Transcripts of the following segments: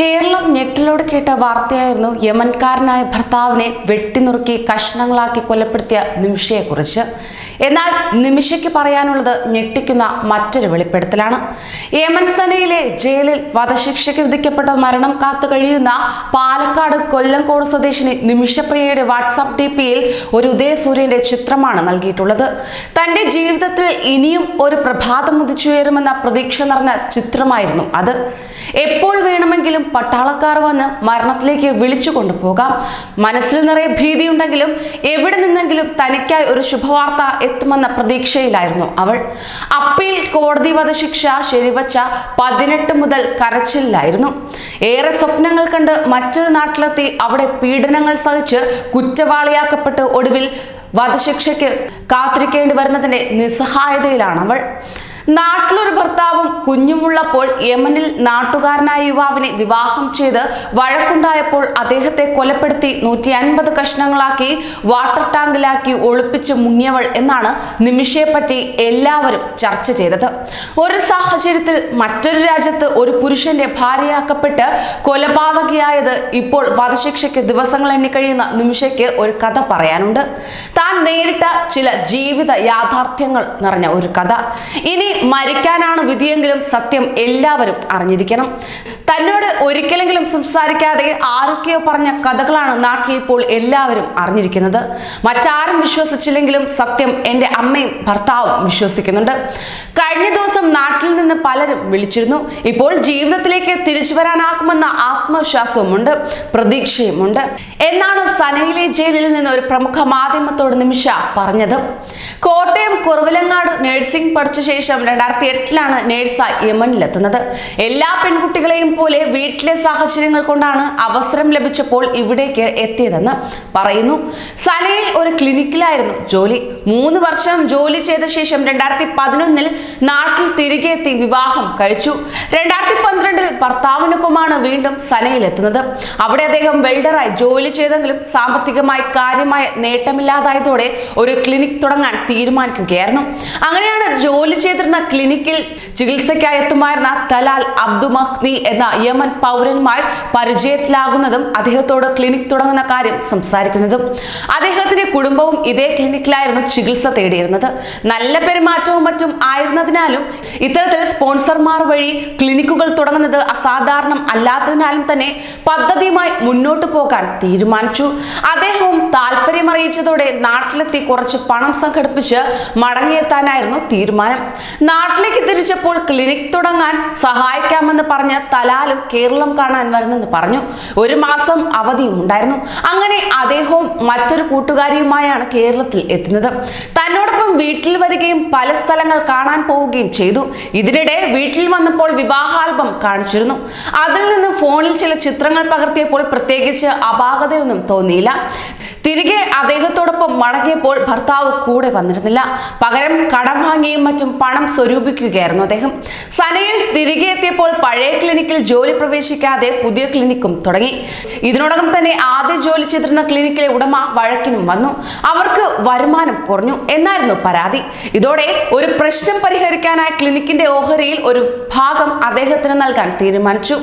കേരളം ഞെട്ടലോട് കേട്ട വാർത്തയായിരുന്നു യമൻകാരനായ ഭർത്താവിനെ വെട്ടിനുറുക്കി കഷ്ണങ്ങളാക്കി കൊലപ്പെടുത്തിയ നിമിഷയെക്കുറിച്ച്. എന്നാൽ നിമിഷയ്ക്ക് പറയാനുള്ളത് ഞെട്ടിക്കുന്ന മറ്റൊരു വെളിപ്പെടുത്തലാണ്. യമൻ സനയിലെ ജയിലിൽ വധശിക്ഷയ്ക്ക് വിധിക്കപ്പെട്ട മരണം കാത്തു കഴിയുന്ന പാലക്കാട് കൊല്ലംകോട് സ്വദേശിനി നിമിഷപ്രിയയുടെ വാട്സാപ്പ് ടി പിയിൽ ഒരു ഉദയസൂര്യന്റെ ചിത്രമാണ് നൽകിയിട്ടുള്ളത്. തന്റെ ജീവിതത്തിൽ ഇനിയും ഒരു പ്രഭാതം ഉദിച്ചുയരുമെന്ന പ്രതീക്ഷ നിറഞ്ഞ ചിത്രമായിരുന്നു അത്. എപ്പോൾ വേണമെങ്കിലും പട്ടാളക്കാർ വന്ന് മരണത്തിലേക്ക് വിളിച്ചു കൊണ്ടുപോകാം. മനസ്സിൽ നിറയെ ഭീതിയുണ്ടെങ്കിലും എവിടെ നിന്നെങ്കിലും തനിക്കായി ഒരു ശുഭവാർത്ത എത്തുമെന്ന പ്രതീക്ഷയിലായിരുന്നു അവൾ. അപ്പീൽ കോടതി വധശിക്ഷ ശരിവച്ച പതിനെട്ട് മുതൽ കരച്ചിലായിരുന്നു. ഏറെ സ്വപ്നങ്ങൾ കണ്ട് മറ്റൊരു നാട്ടിലെത്തി അവിടെ പീഡനങ്ങൾ സഹിച്ച് കുറ്റവാളിയാക്കപ്പെട്ട് ഒടുവിൽ വധശിക്ഷയ്ക്ക് കാത്തിരിക്കേണ്ടി വരുന്നതിന്റെ നിസ്സഹായതയിലാണ് അവൾ നാട്ടിലൊരു ഭർത്താവും കുഞ്ഞുമുള്ളപ്പോൾ യമനിൽ നാട്ടുകാരനായ യുവാവിനെ വിവാഹം ചെയ്ത് വഴക്കുണ്ടായപ്പോൾ അദ്ദേഹത്തെ കൊലപ്പെടുത്തി നൂറ്റി അൻപത് കഷ്ണങ്ങളാക്കി വാട്ടർ ടാങ്കിലാക്കി ഒളിപ്പിച്ച് മുങ്ങിയവൾ എന്നാണ് നിമിഷയെപ്പറ്റി എല്ലാവരും ചർച്ച ചെയ്തത്. ഒരു സാഹചര്യത്തിൽ മറ്റൊരു രാജ്യത്ത് ഒരു പുരുഷന്റെ ഭാര്യയാക്കപ്പെട്ട് കൊലപാതകയായത് ഇപ്പോൾ വധശിക്ഷയ്ക്ക് ദിവസങ്ങൾ എണ്ണിക്കഴിയുന്ന നിമിഷയ്ക്ക് ഒരു കഥ പറയാനുണ്ട്. താൻ നേരിട്ട ചില ജീവിത യാഥാർത്ഥ്യങ്ങൾ നിറഞ്ഞ ഒരു കഥ. ഇനി മരിക്കാനാണ് വിധിയെങ്കിലും സത്യം എല്ലാവരും അറിഞ്ഞിരിക്കണം. തന്നോട് ഒരിക്കലെങ്കിലും സംസാരിക്കാതെ ആരൊക്കെയോ പറഞ്ഞ കഥകളാണ് നാട്ടിൽ ഇപ്പോൾ എല്ലാവരും അറിഞ്ഞിരിക്കുന്നത്. മറ്റാരും വിശ്വസിച്ചില്ലെങ്കിലും സത്യം എന്റെ അമ്മയും ഭർത്താവും വിശ്വസിക്കുന്നുണ്ട്. കഴിഞ്ഞ ദിവസം നാട്ടിൽ നിന്ന് പലരും വിളിച്ചിരുന്നു. ഇപ്പോൾ ജീവിതത്തിലേക്ക് തിരിച്ചു വരാനാകുമെന്ന ആത്മവിശ്വാസവുമുണ്ട് പ്രതീക്ഷയുമുണ്ട്. എന്നാണ് സനയിലെ ജയിലിൽ നിന്ന് ഒരു പ്രമുഖ മാധ്യമത്തോട് നിമിഷ പറഞ്ഞത്. കോട്ടയം കുറവിലങ്ങാട് നഴ്സിംഗ് പഠിച്ച ശേഷം രണ്ടായിരത്തി എട്ടിലാണ് നേഴ്സായി യമനിലെത്തുന്നത്. എല്ലാ പെൺകുട്ടികളെയും പോലെ വീട്ടിലെ സാഹചര്യങ്ങൾ കൊണ്ടാണ് അവസരം ലഭിച്ചപ്പോൾ ഇവിടേക്ക് എത്തിയതെന്ന് പറയുന്നു. സനയിൽ ഒരു ക്ലിനിക്കിലായിരുന്നു ജോലി. മൂന്ന് വർഷം ജോലി ചെയ്ത ശേഷം രണ്ടായിരത്തി പതിനൊന്നിൽ നാട്ടിൽ തിരികെ എത്തി വിവാഹം കഴിച്ചു. രണ്ടായിരത്തി പന്ത്രണ്ടിൽ ഭർത്താവിനൊപ്പമാണ് വീണ്ടും സനയിലെത്തുന്നത്. അവിടെ അദ്ദേഹം വെൽഡറായി ജോലി ചെയ്തെങ്കിലും സാമ്പത്തികമായി കാര്യമായ നേട്ടമില്ലാതായതോടെ ഒരു ക്ലിനിക് തുടങ്ങാൻ തീരുമാനിക്കുകയായിരുന്നു. അങ്ങനെയാണ് ജോലി ചെയ്തിരുന്ന ക്ലിനിക്കിൽ ചികിത്സയ്ക്കായി എത്തുമായിരുന്ന തലാൽ അബ്ദു മഹ്നി എന്ന യമൻ പൗരനുമായി പരിചയത്തിലാകുന്നതും അദ്ദേഹത്തോട് ക്ലിനിക് തുടങ്ങുന്ന കാര്യം സംസാരിക്കുന്നതും. അദ്ദേഹത്തിന്റെ കുടുംബവും ഇതേ ക്ലിനിക്കിലായിരുന്നു ചികിത്സ തേടിയിരുന്നത്. നല്ല പെരുമാറ്റവും മറ്റും ആയിരുന്നതിനാലും ഇത്തരത്തിൽ സ്പോൺസർമാർ വഴി ക്ലിനിക്കുകൾ തുടങ്ങുന്നത് അസാധാരണം അല്ലാത്തതിനാലും തന്നെ പദ്ധതിയുമായി മുന്നോട്ട് പോകാൻ തീരുമാനിച്ചു. അദ്ദേഹവും താല്പര്യം അറിയിച്ചതോടെ നാട്ടിലെത്തി കുറച്ച് പണം സംഘടിപ്പിച്ച് മടങ്ങിയെത്താനായിരുന്നു തീരുമാനം. നാട്ടിലേക്ക് തിരിച്ചപ്പോൾ ക്ലിനിക് തുടങ്ങാൻ സഹായിക്കാമെന്ന് പറഞ്ഞ തലാലും കേരളം കാണാൻ വരുന്നെന്ന് പറഞ്ഞു. ഒരു മാസം അവധിയും ഉണ്ടായിരുന്നു. അങ്ങനെ അദ്ദേഹവും മറ്റൊരു കൂട്ടുകാരിയുമായാണ് കേരളത്തിൽ എത്തുന്നത്. തന്നോടൊപ്പം വീട്ടിൽ വരികയും പല സ്ഥലങ്ങൾ കാണാൻ പോവുകയും ചെയ്തു. ഇതിനിടെ വീട്ടിൽ വന്നപ്പോൾ വിവാഹാൽബം കാണിച്ചിരുന്നു. അതിൽ നിന്ന് ഫോണിൽ ചില ചിത്രങ്ങൾ പകർത്തിയപ്പോൾ പ്രത്യേകിച്ച് അപാകതയൊന്നും തോന്നിയില്ല. തിരികെ അദ്ദേഹത്തോടൊപ്പം മടങ്ങിയപ്പോൾ ഭർത്താവ് കൂടെ വന്നിരുന്നില്ല. പകരം കടം വാങ്ങിയും മറ്റും പണം സ്വരൂപിക്കുകയായിരുന്നു അദ്ദേഹം. സനയിൽ തിരികെ എത്തിയപ്പോൾ പഴയ ക്ലിനിക്കിൽ ജോലി പ്രവേശിക്കാതെ പുതിയ ക്ലിനിക്കും തുടങ്ങി. ഇതിനോടകം തന്നെ ആദ്യ ജോലി ചെയ്തിരുന്ന ക്ലിനിക്കിലെ ഉടമ വഴക്കിനും വന്നു. അവർക്ക് വരുമാനം കുറഞ്ഞു. എന്നായിരുന്നു പരാതി. ഇതോടെ ഒരു പ്രശ്നം പരിഹരിക്കാനായി ക്ലിനിക്കിന്റെ ഓഹരിയിൽ ഒരു ഭാഗം അദ്ദേഹത്തിന് നൽകാൻ തീരുമാനിച്ചു.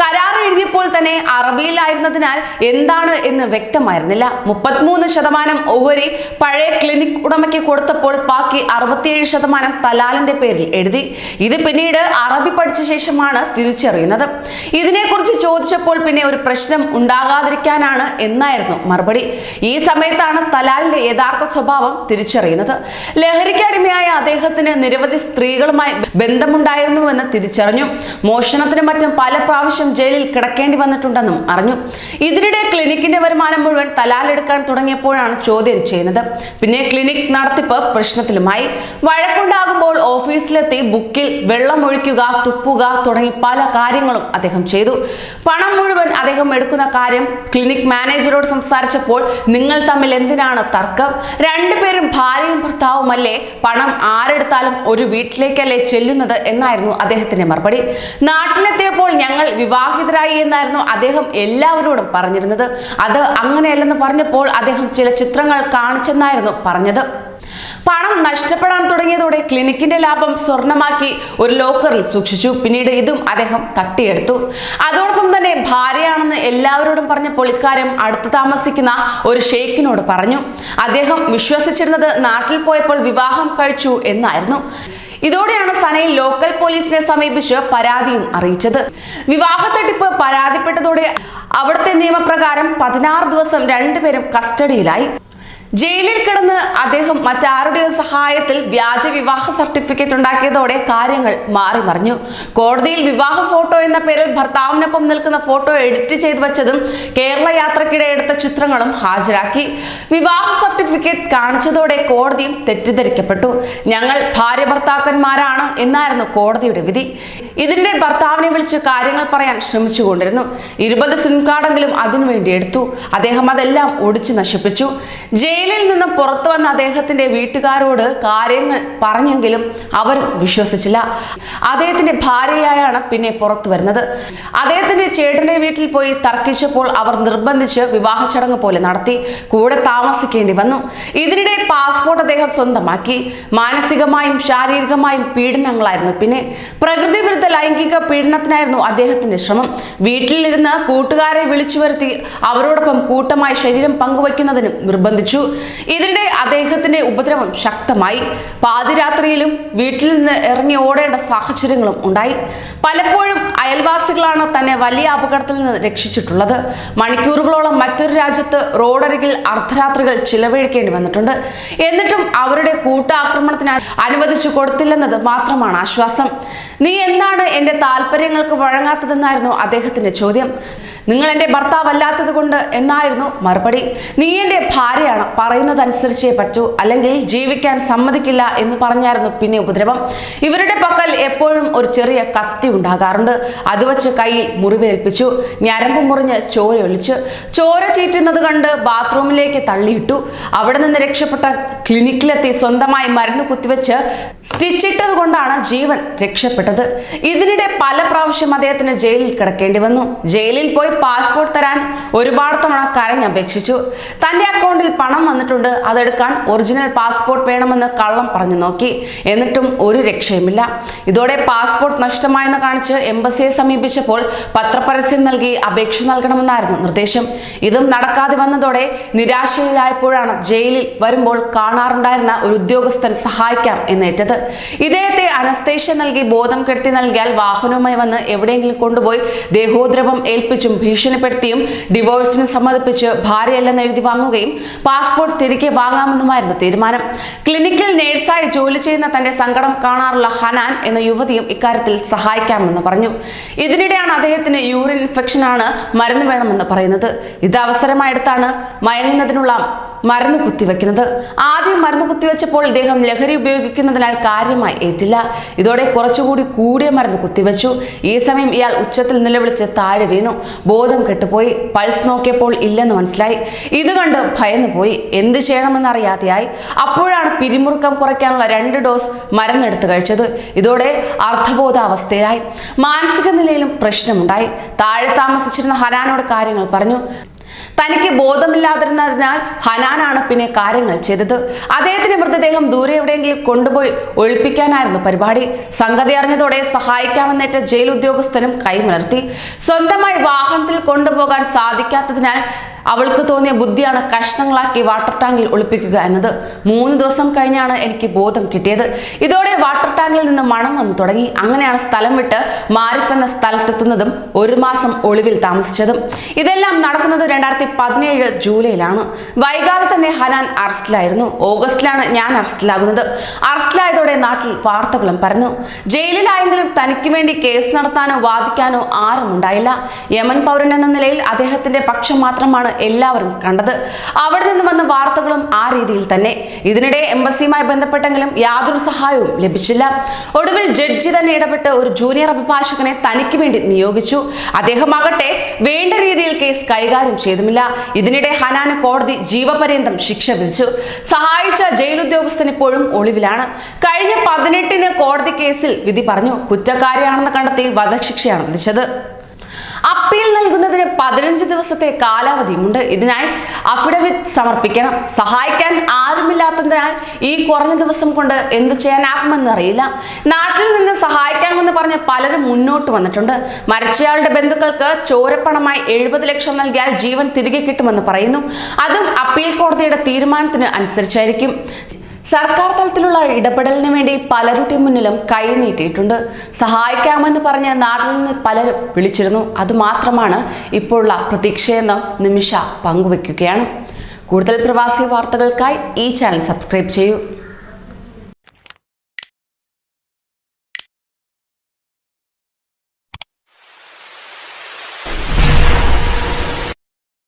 കരാർ എഴുതിയപ്പോൾ തന്നെ അറബിയിലായിരുന്നതിനാൽ എന്താണ് എന്ന് വ്യക്തമായിരുന്നില്ല. മുപ്പത്തിമൂന്ന് ശതമാനം ഓഹരി പഴയ ക്ലിനിക് ഉടമയ്ക്ക് കൊടുത്തപ്പോൾ ബാക്കി അറുപത്തിയേഴ് ശതമാനം തലാലിന്റെ പേരിൽ എഴുതി. ഇത് പിന്നീട് അറബി പഠിച്ച ശേഷമാണ് തിരിച്ചറിയുന്നത്. ഇതിനെക്കുറിച്ച് ചോദിച്ചപ്പോൾ പിന്നെ ഒരു പ്രശ്നം ഉണ്ടാകാതിരിക്കാനാണ് എന്നായിരുന്നു മറുപടി. ഈ സമയത്താണ് തലാലിന്റെ യഥാർത്ഥ സ്വഭാവം തിരിച്ചറിയുന്നത്. ലഹരിക്കടിമയായ അദ്ദേഹത്തിന് നിരവധി സ്ത്രീകളുമായി ബന്ധമുണ്ടായിരുന്നുവെന്ന് തിരിച്ചറിഞ്ഞു. മോഷണത്തിനും മറ്റും പല പ്രാവശ്യം ജയിലിൽ കിടക്കേണ്ടി വന്നിട്ടുണ്ടെന്നും അറിഞ്ഞു. ഇതിനിടെ ക്ലിനിക്കിന്റെ വരുമാനം മുഴുവൻ തലാലെടുക്കാൻ തുടങ്ങിയപ്പോഴാണ് ചോദ്യം ചെയ്യുന്നത്. പിന്നെ ക്ലിനിക് നടത്തിപ്പ് പ്രശ്നത്തിലുമായി. വഴക്കുണ്ടാകുമ്പോൾ ഓഫീസിലെത്തി ബുക്കിൽ വെള്ളം ഒഴിക്കുക തുപ്പുക തുടങ്ങി പല കാര്യങ്ങളും അദ്ദേഹം ചെയ്തു. പണം മുഴുവൻ അദ്ദേഹം എടുക്കുന്ന കാര്യം ക്ലിനിക് മാനേജരോട് സംസാരിച്ചപ്പോൾ നിങ്ങൾ തമ്മിൽ എന്തിനാണ് തർക്കം? രണ്ടുപേരും ഭാര്യയും ഭർത്താവുമല്ലേ? പണം ആരെടുത്താലും ഒരു വീട്ടിലേക്കല്ലേ ചെല്ലുന്നത് എന്നായിരുന്നു അദ്ദേഹത്തിന്റെ മറുപടി. നാട്ടിലെത്തിയപ്പോൾ ഞങ്ങൾ വിവാഹിതരായി എന്നായിരുന്നു അദ്ദേഹം എല്ലാവരോടും പറഞ്ഞിരുന്നത്. അത് അങ്ങനെയല്ലെന്ന് പറഞ്ഞപ്പോൾ അദ്ദേഹം ചില ചിത്രങ്ങൾ കാണിച്ചെന്നായിരുന്നു പറഞ്ഞത്. പണം നഷ്ടപ്പെടാൻ തുടങ്ങിയതോടെ ക്ലിനിക്കിന്റെ ലാഭം സ്വർണമാക്കി ഒരു ലോക്കറിൽ സൂക്ഷിച്ചു. പിന്നീട് ഇതും അദ്ദേഹം തട്ടിയെടുത്തു. അതോടൊപ്പം തന്നെ ഭാര്യയാണെന്ന് എല്ലാവരോടും പറഞ്ഞ ഇക്കാര്യം അടുത്ത് താമസിക്കുന്ന ഒരു ഷെയ്ഖിനോട് പറഞ്ഞു. അദ്ദേഹം വിശ്വസിച്ചിരുന്നത് നാട്ടിൽ പോയപ്പോൾ വിവാഹം കഴിച്ചു എന്നായിരുന്നു. ഇതോടെയാണ് സനയിൽ ലോക്കൽ പോലീസിനെ സമീപിച്ച് പരാതിയും അറിയിച്ചത്. വിവാഹ തട്ടിപ്പ് പരാതിപ്പെട്ടതോടെ അവിടുത്തെ നിയമപ്രകാരം പതിനാറ് ദിവസം രണ്ടുപേരും കസ്റ്റഡിയിലായി. ജയിലിൽ കിടന്ന് അദ്ദേഹം മറ്റാരുടെയോ സഹായത്തിൽ വ്യാജ വിവാഹ സർട്ടിഫിക്കറ്റ് ഉണ്ടാക്കിയതോടെ കാര്യങ്ങൾ മാറി മറിഞ്ഞു. കോടതിയിൽ വിവാഹ ഫോട്ടോ എന്ന പേരിൽ ഭർത്താവിനൊപ്പം നിൽക്കുന്ന ഫോട്ടോ എഡിറ്റ് ചെയ്തു വച്ചതും കേരള യാത്രക്കിടെ എടുത്ത ചിത്രങ്ങളും ഹാജരാക്കി. വിവാഹ സർട്ടിഫിക്കറ്റ് കാണിച്ചതോടെ കോടതിയും തെറ്റിദ്ധരിക്കപ്പെട്ടു. ഞങ്ങൾ ഭാര്യ ഭർത്താക്കന്മാരാണ് എന്നായിരുന്നു കോടതിയുടെ വിധി. ഇതിനിടെ ഭർത്താവിനെ വിളിച്ച് കാര്യങ്ങൾ പറയാൻ ശ്രമിച്ചുകൊണ്ടിരുന്നു. ഇരുപത് സിം കാർഡെങ്കിലും അതിനുവേണ്ടി എടുത്തു. അദ്ദേഹം അതെല്ലാം ഒടിച്ചു നശിപ്പിച്ചു. ജയിലിൽ നിന്ന് പുറത്തു വന്ന അദ്ദേഹത്തിന്റെ വീട്ടുകാരോട് കാര്യങ്ങൾ പറഞ്ഞെങ്കിലും അവർ വിശ്വസിച്ചില്ല. അദ്ദേഹത്തിന്റെ ഭാര്യയായാണ് പിന്നെ പുറത്തു വരുന്നത്. അദ്ദേഹത്തിന്റെ ചേട്ടന്റെ വീട്ടിൽ പോയി തർക്കിച്ചപ്പോൾ അവർ നിർബന്ധിച്ച് വിവാഹ ചടങ്ങ് പോലെ നടത്തി. കൂടെ താമസിക്കേണ്ടി വന്നു. ഇതിനിടെ പാസ്പോർട്ട് അദ്ദേഹം സ്വന്തമാക്കി. മാനസികമായും ശാരീരികമായും പീഡനങ്ങളായിരുന്നു പിന്നെ. പ്രകൃതി വിരുദ്ധ ലൈംഗിക പീഡനത്തിനായിരുന്നു അദ്ദേഹത്തിന്റെ ശ്രമം. വീട്ടിലിരുന്ന് കൂട്ടുകാരെ വിളിച്ചു വരുത്തി അവരോടൊപ്പം കൂട്ടമായി ശരീരം പങ്കുവയ്ക്കുന്നതിനും നിർബന്ധിച്ചു. ഇതിനിടെ അദ്ദേഹത്തിന്റെ ഉപദ്രവം ശക്തമായി. പാതിരാത്രിയിലും വീട്ടിൽ നിന്ന് ഇറങ്ങി ഓടേണ്ട സാഹചര്യങ്ങളും ഉണ്ടായി. പലപ്പോഴും അയൽവാസികളാണ് തന്നെ വലിയ അപകടത്തിൽ നിന്ന് രക്ഷിച്ചിട്ടുള്ളത്. മണിക്കൂറുകളോളം മറ്റൊരു രാജ്യത്ത് റോഡരികിൽ അർദ്ധരാത്രികൾ ചിലവഴിക്കേണ്ടി വന്നിട്ടുണ്ട്. എന്നിട്ടും അവരുടെ കൂട്ടാക്രമണത്തിന് അനുവദിച്ചു കൊടുത്തില്ലെന്നത് മാത്രമാണ് ആശ്വാസം. നീ എന്താണ് എന്റെ താല്പര്യങ്ങൾക്ക് വഴങ്ങാത്തതെന്നായിരുന്നു അദ്ദേഹത്തിന്റെ ചോദ്യം. നിങ്ങൾ എന്റെ ഭർത്താവല്ലാത്തത് കൊണ്ട് എന്നായിരുന്നു മറുപടി? നീ എന്റെ ഭാര്യയാണ്. പറയുന്നതനുസരിച്ചേ പറ്റൂ. അല്ലെങ്കിൽ ജീവിക്കാൻ സമ്മതിക്കില്ല എന്ന് പറഞ്ഞായിരുന്നു പിന്നെ ഉപദ്രവം. ഇവരുടെ പക്കൽ എപ്പോഴും ഒരു ചെറിയ കത്തി ഉണ്ടാകാറുണ്ട്. അത് വെച്ച് കയ്യിൽ മുറിവേൽപ്പിച്ചു. ഞരമ്പ് മുറിഞ്ഞ് ചോര ഒളിച്ചു ചോര ചീറ്റുന്നത് കണ്ട് ബാത്റൂമിലേക്ക് തള്ളിയിട്ടു. അവിടെ നിന്ന് രക്ഷപ്പെട്ട ക്ലിനിക്കിലെത്തി സ്വന്തമായി മരുന്ന് കുത്തിവെച്ച് സ്റ്റിച്ചിട്ടത് കൊണ്ടാണ് ജീവൻ രക്ഷപ്പെട്ടത്. ഇതിനിടെ പല പ്രാവശ്യം അദ്ദേഹത്തിന് ജയിലിൽ കിടക്കേണ്ടി വന്നു. ജയിലിൽ പോയി പാസ്പോർട്ട് തരാൻ ഒരുപാട് തവണ കരഞ്ഞപേക്ഷിച്ചു തന്റെ അക്കൗണ്ടിൽ പണം വന്നിട്ടുണ്ട്. അതെടുക്കാൻ ഒറിജിനൽ പാസ്പോർട്ട് വേണമെന്ന് കള്ളം പറഞ്ഞു നോക്കി. എന്നിട്ടും ഒരു രക്ഷയുമില്ല. ഇതോടെ പാസ്പോർട്ട് നഷ്ടമായെന്ന് കാണിച്ച് എംബസിയെ സമീപിച്ചപ്പോൾ പത്രപരസ്യം നൽകി അപേക്ഷ നൽകണമെന്നായിരുന്നു നിർദ്ദേശം. ഇതും നടക്കാതെ വന്നതോടെ നിരാശയിലായപ്പോഴാണ് ജയിലിൽ വരുമ്പോൾ കാണാറുണ്ടായിരുന്ന ഒരു ഉദ്യോഗസ്ഥൻ സഹായിക്കാം എന്നേറ്റത്. ഇദ്ദേഹത്തെ അനസ്തേഷ്യ നൽകി ബോധം കെടുത്തി നൽകിയാൽ വാഹനവുമായി വന്ന് എവിടെയെങ്കിലും കൊണ്ടുപോയി ദേഹോദ്രവം ഏൽപ്പിച്ചും ഭീഷണിപ്പെടുത്തിയും ഡിവോഴ്സിന് സമ്മതിപ്പിച്ച് ഭാര്യയല്ലെന്ന് എഴുതി വാങ്ങുകയും പാസ്പോർട്ട് തിരികെ വാങ്ങാമെന്നുമായിരുന്നു തീരുമാനം. ക്ലിനിക്കൽ നേഴ്സായി ജോലി ചെയ്യുന്ന തന്റെ സങ്കടം കാണാറുള്ള ഹനാൻ എന്ന യുവതിയും ഇക്കാര്യത്തിൽ സഹായിക്കാമെന്ന് പറഞ്ഞു. ഇതിനിടെയാണ് അദ്ദേഹത്തിന് യൂറിൻ ഇൻഫെക്ഷനാണ് മരുന്ന് വേണമെന്ന് പറയുന്നത്. ഇത് അവസരമായെടുത്താണ് മയങ്ങുന്നതിനുള്ള മരുന്ന് കുത്തിവെക്കുന്നത്. ആദ്യം മരുന്ന് കുത്തിവെച്ചപ്പോൾ ഇദ്ദേഹം ലഹരി ഉപയോഗിക്കുന്നതിനാൽ കാര്യമായി ഏറ്റില്ല. ഇതോടെ കുറച്ചുകൂടി കൂടിയ മരുന്ന് കുത്തിവെച്ചു. ഈ സമയം ഇയാൾ ഉച്ചത്തിൽ നിലവിളിച്ച് താഴെ വീണു. ബോധം കെട്ടുപോയി. പൾസ് നോക്കിയപ്പോൾ ഇല്ലെന്ന് മനസ്സിലായി. ഇത് കണ്ട് ഭയന്നു പോയി എന്ത് ചെയ്യണമെന്നറിയാതെയായി. അപ്പോഴാണ് പിരിമുറുക്കം കുറയ്ക്കാനുള്ള രണ്ട് ഡോസ് മരുന്നെടുത്ത് കഴിച്ചത്. ഇതോടെ അർദ്ധബോധാവസ്ഥയിലായി. മാനസിക നിലയിലും പ്രശ്നമുണ്ടായി. താഴെ താമസിച്ചിരുന്ന ഹനാനോട് കാര്യങ്ങൾ പറഞ്ഞു. തനിക്ക് ബോധമില്ലാതിരുന്നതിനാൽ ഹനാനാണ് പിന്നെ കാര്യങ്ങൾ ചെയ്തത്. അദ്ദേഹത്തിന്റെ മൃതദേഹം ദൂരെ എവിടെയെങ്കിലും കൊണ്ടുപോയി ഒഴിപ്പിക്കാനായിരുന്നു പരിപാടി. സംഗതി അറിഞ്ഞതോടെ സഹായിക്കാമെന്നേറ്റ ജയിൽ ഉദ്യോഗസ്ഥനും കൈമലർത്തി. സ്വന്തമായി വാഹനത്തിൽ കൊണ്ടുപോകാൻ സാധിക്കാത്തതിനാൽ അവൾക്ക് തോന്നിയ ബുദ്ധിയാണ് കഷ്ണങ്ങളാക്കി വാട്ടർ ടാങ്കിൽ ഒളിപ്പിക്കുക എന്നത്. മൂന്ന് ദിവസം കഴിഞ്ഞാണ് എനിക്ക് ബോധം കിട്ടിയത്. ഇതോടെ വാട്ടർ ടാങ്കിൽ നിന്ന് മണം വന്നു തുടങ്ങി. അങ്ങനെയാണ് സ്ഥലം വിട്ട് മാരിഫ് എന്ന സ്ഥലത്തെത്തുന്നതും ഒരു മാസം ഒളിവിൽ താമസിച്ചതും. ഇതെല്ലാം നടക്കുന്നത് രണ്ടായിരത്തി പതിനേഴ് ജൂലൈയിലാണ്. വൈകാതെ തന്നെ ഹനാൻ അറസ്റ്റിലായിരുന്നു. ഓഗസ്റ്റിലാണ് ഞാൻ അറസ്റ്റിലാകുന്നത്. അറസ്റ്റിലായതോടെ നാട്ടിൽ വാർത്തകളും പരന്നു. ജയിലിലായെങ്കിലും തനിക്ക് വേണ്ടി കേസ് നടത്താനോ വാദിക്കാനോ ആരും ഉണ്ടായില്ല യമൻ പൗരൻ എന്ന നിലയിൽ അദ്ദേഹത്തിന്റെ പക്ഷം മാത്രമാണ് എല്ലാവരും കണ്ടത്. അവിടെ നിന്ന് വന്ന വാർത്തകളും ആ രീതിയിൽ തന്നെ. ഇതിനിടെ എംബസിയുമായി ബന്ധപ്പെട്ടെങ്കിലും യാതൊരു സഹായവും ലഭിച്ചില്ല. ഒടുവിൽ ജഡ്ജി തന്നെ ഇടപെട്ട് ഒരു ജൂനിയർ അഭിഭാഷകനെ തനിക്ക് വേണ്ടി നിയോഗിച്ചു. അദ്ദേഹമാകട്ടെ വേണ്ട രീതിയിൽ കേസ് കൈകാര്യം ചെയ്തുമില്ല. ഇതിനിടെ ഹനാന് കോടതി ജീവപര്യന്തം ശിക്ഷ വിധിച്ചു. സഹായിച്ച ജയിൽ ഉദ്യോഗസ്ഥൻ ഇപ്പോഴും ഒളിവിലാണ്. കഴിഞ്ഞ പതിനെട്ടിന് കോടതി കേസിൽ വിധി പറഞ്ഞു. കുറ്റക്കാരിയാണെന്ന് കണ്ടെത്തി വധശിക്ഷയാണ് വിധിച്ചത്. അപ്പീൽ നൽകുന്നതിന് പതിനഞ്ച് ദിവസത്തെ കാലാവധിയുമുണ്ട്. ഇതിനായി അഫിഡവിറ്റ് സമർപ്പിക്കണം. സഹായിക്കാൻ ആരുമില്ലാത്തതിനാൽ ഈ കുറഞ്ഞ ദിവസം കൊണ്ട് എന്തു ചെയ്യാനാകുമെന്ന് അറിയില്ല. നാട്ടിൽ നിന്ന് സഹായിക്കാമെന്ന് പറഞ്ഞ് പലരും മുന്നോട്ട് വന്നിട്ടുണ്ട്. മരിച്ചയാളുടെ ബന്ധുക്കൾക്ക് ചോരപ്പണമായി എഴുപത് ലക്ഷം നൽകിയാൽ ജീവൻ തിരികെ കിട്ടുമെന്ന് പറയുന്നു. അതും അപ്പീൽ കോടതിയുടെ തീരുമാനത്തിന് അനുസരിച്ചായിരിക്കും. സർക്കാർ തലത്തിലുള്ള ഇടപെടലിന് വേണ്ടി പലരുടെ മുന്നിലും കൈ നീട്ടിയിട്ടുണ്ട്. സഹായിക്കാമെന്ന് പറഞ്ഞ് നാട്ടിൽ നിന്ന് പലരും വിളിച്ചിരുന്നു. അതുമാത്രമാണ് ഇപ്പോഴുള്ള പ്രതീക്ഷയെന്ന് നിമിഷ പങ്കുവയ്ക്കുകയാണ് കൂടുതൽ പ്രവാസി വാർത്തകൾക്കായി ഈ ചാനൽ സബ്സ്ക്രൈബ് ചെയ്യൂ.